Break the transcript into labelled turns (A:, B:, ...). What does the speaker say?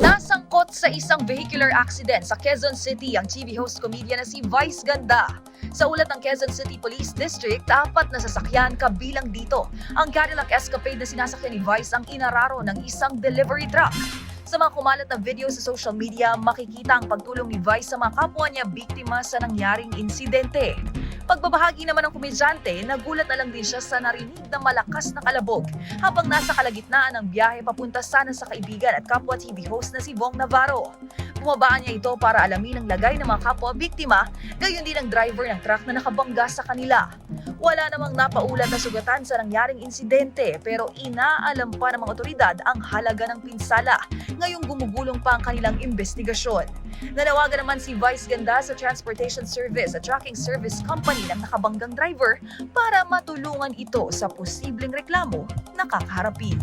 A: Nasagot sa isang vehicular accident sa Quezon City ang TV host comedian na si Vice Ganda. Sa ulat ng Quezon City Police District, apat na sasakyan kabilang dito. Ang Cadillac Escapade na sinasakyan ni Vice ang inararo ng isang delivery truck. Sa mga kumalat na video sa social media, makikita ang pagtulong ni Vice sa mga kapwa niya biktima sa nangyaring insidente. Pagbabahagi naman ng komedyante, nagulat na lang din siya sa narinig na malakas na kalabog habang nasa kalagitnaan ng biyahe papunta sana sa kaibigan at kapwa TV host na si Vong Navarro. Bumabaan niya ito para alamin ang lagay ng mga kapwa biktima, gayon din ang driver ng truck na nakabangga sa kanila. Wala namang napaulat na sugatan sa nangyaring insidente pero inaalam pa ng mga otoridad ang halaga ng pinsala ngayong gumugulong pa ang kanilang investigasyon. Nanawagan naman si Vice Ganda sa Transportation Service at Tracking Service Company ng nakabanggang driver para matulungan ito sa posibleng reklamo na kakaharapin.